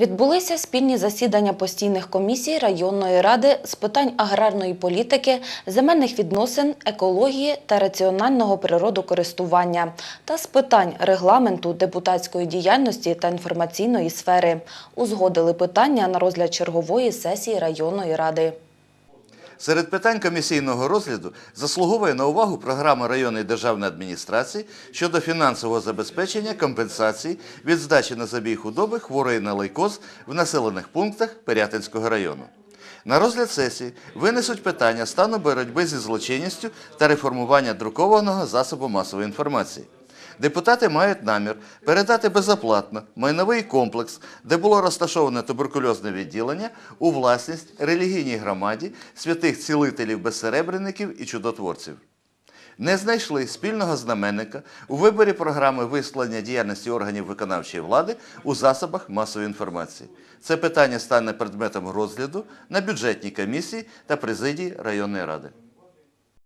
Відбулися спільні засідання постійних комісій районної ради з питань аграрної політики, земельних відносин, екології та раціонального природокористування та з питань регламенту депутатської діяльності та інформаційної сфери. Узгодили питання на розгляд чергової сесії районної ради. Серед питань комісійного розгляду заслуговує на увагу програма районної державної адміністрації щодо фінансового забезпечення компенсацій від здачі на забій худоби хворої на лейкоз в населених пунктах Пирятинського району. На розгляд сесії винесуть питання стану боротьби зі злочинністю та реформування друкованого засобу масової інформації. Депутати мають намір передати безоплатно майновий комплекс, де було розташоване туберкульозне відділення, у власність релігійній громаді святих цілителів безсеребреників і чудотворців. Не знайшли спільного знаменника у виборі програми висловлення діяльності органів виконавчої влади у засобах масової інформації. Це питання стане предметом розгляду на бюджетній комісії та президії районної ради.